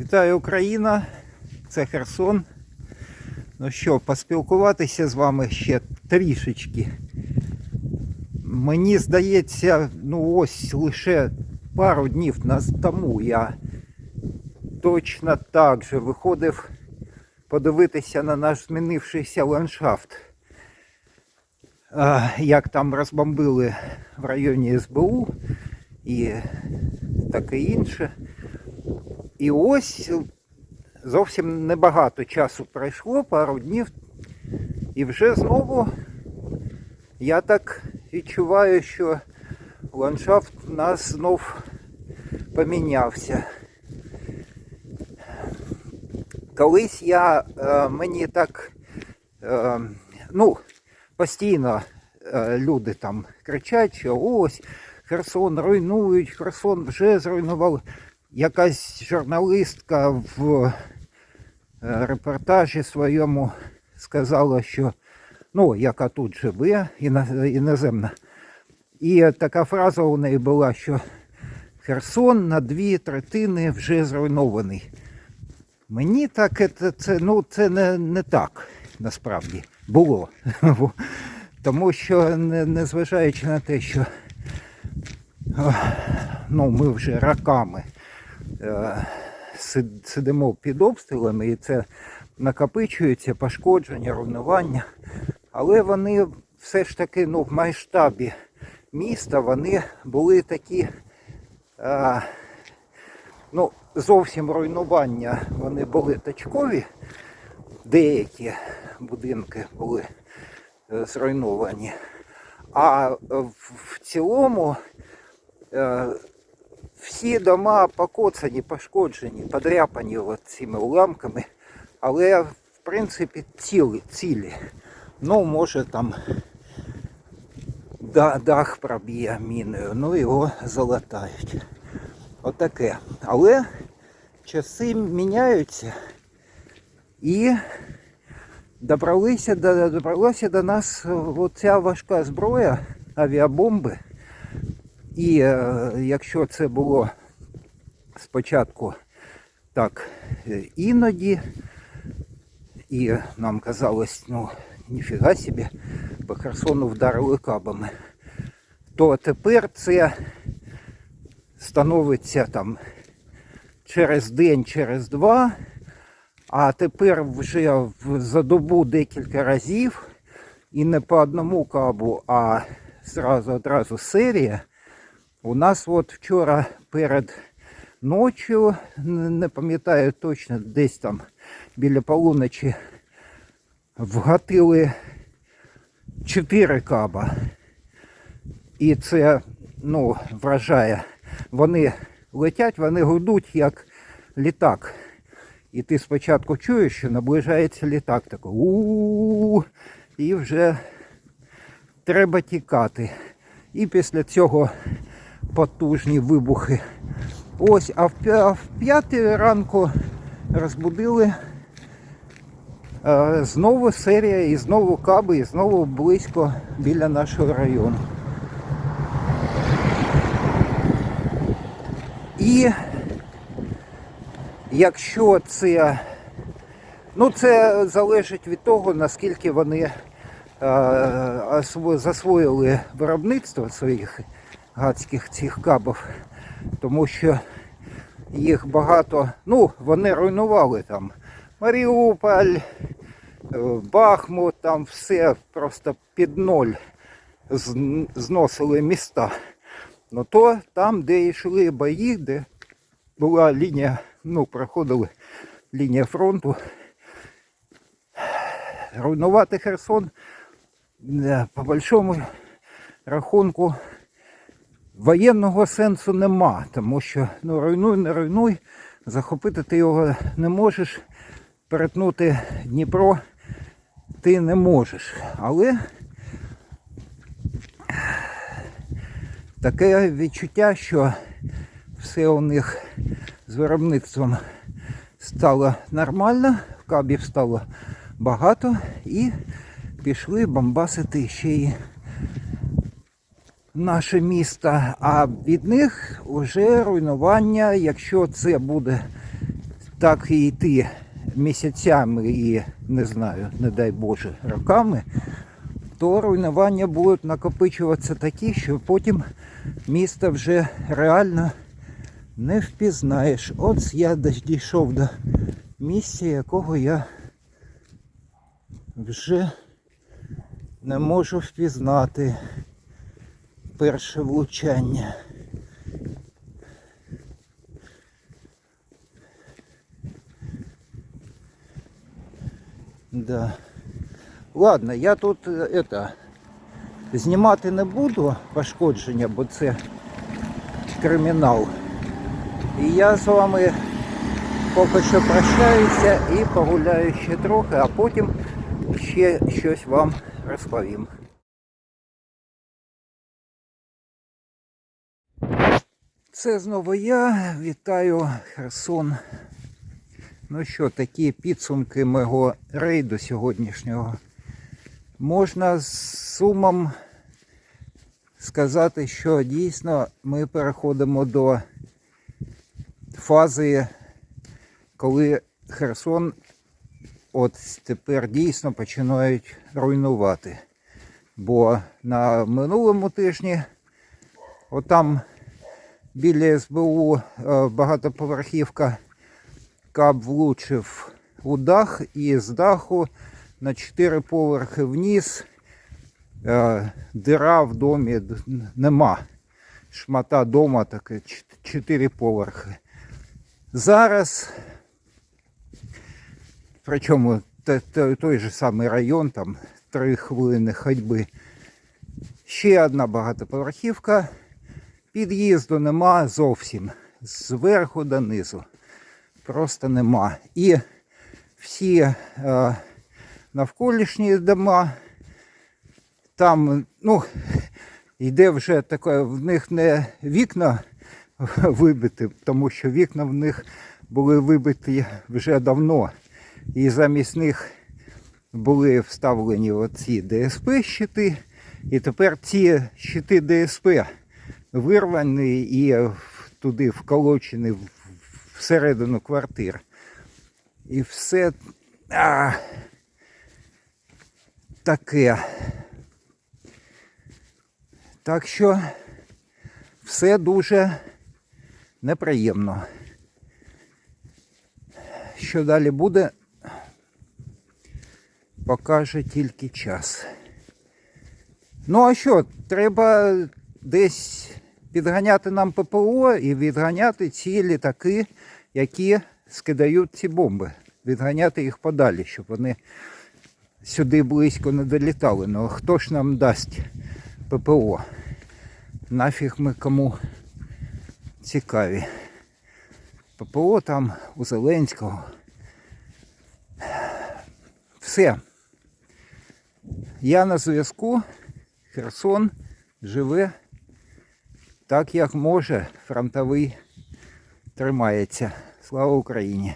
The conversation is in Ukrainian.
Вітаю Україна, це Херсон. Ну що, поспілкуватися з вами ще трішечки. Мені здається, ну ось лише пару днів тому я точно так же виходив подивитися на наш змінившийся ландшафт. Як там розбомбили в районі СБУ і таке інше. І ось зовсім небагато часу пройшло, пару днів, і вже знову я так відчуваю, що ландшафт у нас знов помінявся. Колись я е, мені так, е, ну, постійно е, люди там кричать, що ось Херсон руйнують, Херсон вже зруйнували. Якась журналістка в е, репортажі своєму сказала, що ну, яка тут живе, іноземна. І така фраза у неї була, що Херсон на дві третини вже зруйнований. Мені так це, це, ну, це не, не так насправді було. Тому що, не- незважаючи на те, що ну, ми вже роками сидимо під обстрілами, і це накопичується, пошкодження, руйнування. Але вони все ж таки ну, в масштабі міста вони були такі. Е, ну, зовсім руйнування вони були точкові. Деякі будинки були е, зруйновані. А е, в, цілому е, всі дома покоцані, пошкоджені, подряпані от цими уламками, але в принципі цілі, цілі. Ну, може там дах проб'є міною, ну його залатають. Отаке. Але часи міняються і добралися до, добралася до нас оця важка зброя, авіабомби. І е, якщо це було спочатку так е, іноді, і нам казалось, ну, ніфіга собі, по Херсону вдарили кабами, то тепер це становиться там через день, через два, а тепер вже за добу декілька разів, і не по одному кабу, а зразу одразу серія. У нас от вчора перед ночі, не пам'ятаю точно, десь там біля полуночі вгатили 4 каба. І це ну, вражає. Вони летять, вони гудуть як літак. І ти спочатку чуєш, що наближається літак такий у і вже треба тікати. І після цього потужні вибухи. Ось, а в п'я- в п'ятій ранку розбудили е, знову серія, і знову каби, і знову близько біля нашого району. І якщо це, ну це залежить від того, наскільки вони е, засвоїли виробництво своїх гадських цих кабів, тому що їх багато, ну, вони руйнували там Маріуполь, е, Бахмут, там все просто під ноль зносили міста. Ну то там, де йшли бої, де була лінія, ну, проходили лінія фронту. Руйнувати Херсон, е, по большому рахунку, воєнного сенсу нема, тому що ну, руйнуй, не руйнуй, захопити ти його не можеш, перетнути Дніпро ти не можеш. Але таке відчуття, що все у них з виробництвом стало нормально, кабів стало багато і пішли бомбасити ще й наше місто. А від них вже руйнування, якщо це буде так і йти місяцями і не знаю, не дай Боже, роками, то руйнування будуть накопичуватися такі, що потім місто вже реально не впізнаєш. От я дійшов до місця, якого я вже не можу впізнати перше влучання. Да. Ладно, я тут е, это, знімати не буду пошкодження, бо це кримінал. І я з вами поки що прощаюся і погуляю ще трохи, а потім ще щось вам розповім. Це знову я. Вітаю Херсон. Ну що, такі підсумки мого рейду сьогоднішнього. Можна з сумом сказати, що дійсно ми переходимо до фази, коли Херсон от тепер дійсно починають руйнувати. Бо на минулому тижні отам біля СБУ е, багатоповерхівка кап влучив у дах і з даху на 4 поверхи вниз. Е, Дира в домі нема. Шмата дома таке 4 поверхи. Зараз, причому той же самий район, там 3 хвилини ходьби. Ще одна багатоповерхівка. Під'їзду нема зовсім. Зверху до низу. Просто нема. І всі е, навколишні дома, там, ну, йде вже таке, в них не вікна вибиті, тому що вікна в них були вибиті вже давно. І замість них були вставлені оці ДСП щити. І тепер ці щити ДСП вирвані і туди вколочені в- всередину квартир. І все а, таке. Так що все дуже неприємно. Що далі буде, покаже тільки час. Ну а що, треба десь підганяти нам ППО і відганяти ці літаки, які скидають ці бомби. Відганяти їх подалі, щоб вони сюди близько не долітали. Ну хто ж нам дасть ППО? Нафіг ми кому цікаві. ППО там у Зеленського. Все. Я на зв'язку. Херсон живе так, як може. Фронтовий тримається. Слава Україні!